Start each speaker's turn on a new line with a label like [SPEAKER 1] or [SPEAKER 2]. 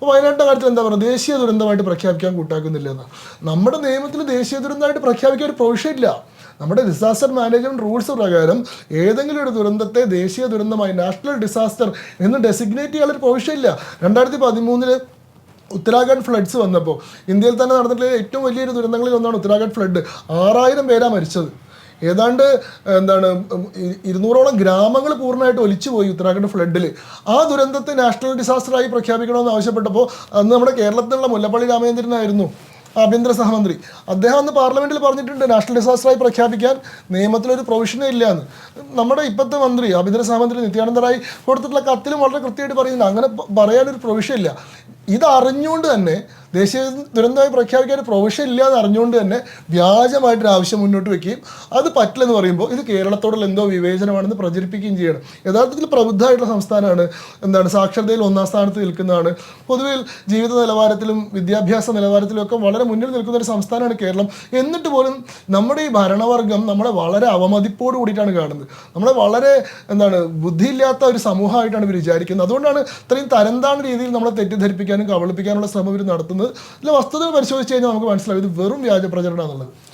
[SPEAKER 1] അപ്പോൾ വയനാട്ടിന്റെ കാര്യത്തിൽ എന്താ പറയുക? ദേശീയ ദുരന്തമായിട്ട് പ്രഖ്യാപിക്കാൻ കൂട്ടാക്കുന്നില്ല എന്നാണ് നമ്മുടെ നിയമത്തിൽ ദേശീയ ദുരന്തമായിട്ട് പ്രഖ്യാപിക്കാൻ ഒരു പ്രൊവിഷൻ നമ്മുടെ ഡിസാസ്റ്റർ മാനേജ്മെന്റ് റൂൾസ് പ്രകാരം ഏതെങ്കിലും ഒരു ദുരന്തത്തെ ദേശീയ ദുരന്തമായി നാഷണൽ ഡിസാസ്റ്റർ എന്ന് ഡെസിഗ്നേറ്റ് ചെയ്യാനൊരു ഒരു ഇല്ല. രണ്ടായിരത്തി പതിമൂന്നിൽ ഉത്തരാഖണ്ഡ് ഫ്ലഡ്സ് വന്നപ്പോൾ ഇന്ത്യയിൽ തന്നെ നടന്നിട്ടുള്ള ഏറ്റവും വലിയൊരു ദുരന്തങ്ങളിൽ ഒന്നാണ് ഉത്തരാഖണ്ഡ് ഫ്ലഡ് ആറായിരം പേരാണ് മരിച്ചത്. ഏതാണ്ട് എന്താണ് ഇരുന്നൂറോളം ഗ്രാമങ്ങൾ പൂർണമായിട്ട് ഒലിച്ചുപോയി ഉത്തരാഖണ്ഡ് ഫ്ലഡിൽ ആ ദുരന്തത്തെ നാഷണൽ ഡിസാസ്റ്ററായി പ്രഖ്യാപിക്കണമെന്ന് ആവശ്യപ്പെട്ടപ്പോൾ അന്ന് നമ്മുടെ കേരളത്തിലുള്ള മുല്ലപ്പള്ളി രാമചന്ദ്രനായിരുന്നു ആഭ്യന്തര സഹമന്ത്രി. അദ്ദേഹം അന്ന് പാർലമെന്റിൽ പറഞ്ഞിട്ടുണ്ട് നാഷണൽ ഡിസാസ്റ്ററായി പ്രഖ്യാപിക്കാൻ നിയമത്തിലൊരു പ്രൊവിഷനേ ഇല്ല എന്ന് നമ്മുടെ ഇപ്പോഴത്തെ മന്ത്രി ആഭ്യന്തര സഹമന്ത്രി നിത്യാനന്ദ റായ് കൊടുത്തിട്ടുള്ള കത്തിലും വളരെ കൃത്യമായിട്ട് പറയുന്നുണ്ട്. അങ്ങനെ പറയാനൊരു പ്രൊവിഷൻ ഇല്ല. ഇതറിഞ്ഞുകൊണ്ട് തന്നെ ദേശീയ ദുരന്തമായി പ്രഖ്യാപിക്കാൻ പ്രൊവിഷൻ ഇല്ല എന്ന് അറിഞ്ഞുകൊണ്ട് തന്നെ വ്യാജമായിട്ടൊരു ആവശ്യം മുന്നോട്ട് വെക്കുകയും അത് പറ്റില്ലെന്ന് പറയുമ്പോൾ ഇത് കേരളത്തോടുള്ള എന്തോ വിവേചനമാണെന്ന് പ്രചരിപ്പിക്കുകയും ചെയ്യണം. യഥാർത്ഥത്തിൽ പ്രബുദ്ധമായിട്ടുള്ള സംസ്ഥാനമാണ്. എന്താണ്? സാക്ഷരതയിൽ ഒന്നാം സ്ഥാനത്ത് നിൽക്കുന്നതാണ്. പൊതുവിൽ ജീവിത നിലവാരത്തിലും വിദ്യാഭ്യാസ നിലവാരത്തിലും ഒക്കെ വളരെ മുന്നിൽ നിൽക്കുന്ന ഒരു സംസ്ഥാനമാണ് കേരളം. എന്നിട്ട് പോലും നമ്മുടെ ഈ ഭരണവർഗം നമ്മളെ വളരെ അവമതിപ്പോട് കൂടിയിട്ടാണ് കാണുന്നത്. നമ്മളെ വളരെ എന്താണ് ബുദ്ധിയില്ലാത്ത ഒരു സമൂഹമായിട്ടാണ് ഇവർ വിചാരിക്കുന്നത്. അതുകൊണ്ടാണ് ഇത്രയും തരംതാണ രീതിയിൽ നമ്മളെ തെറ്റിദ്ധരിപ്പിക്കാനും കബളിപ്പിക്കാനുള്ള ശ്രമം ഇവർ നടത്തുന്നത് വസ്തുതകൾ പരിശോധിച്ച് കഴിഞ്ഞാൽ നമുക്ക് മനസ്സിലാവും ഇത് വെറും വ്യാജ പ്രചരണം എന്നുള്ളത്.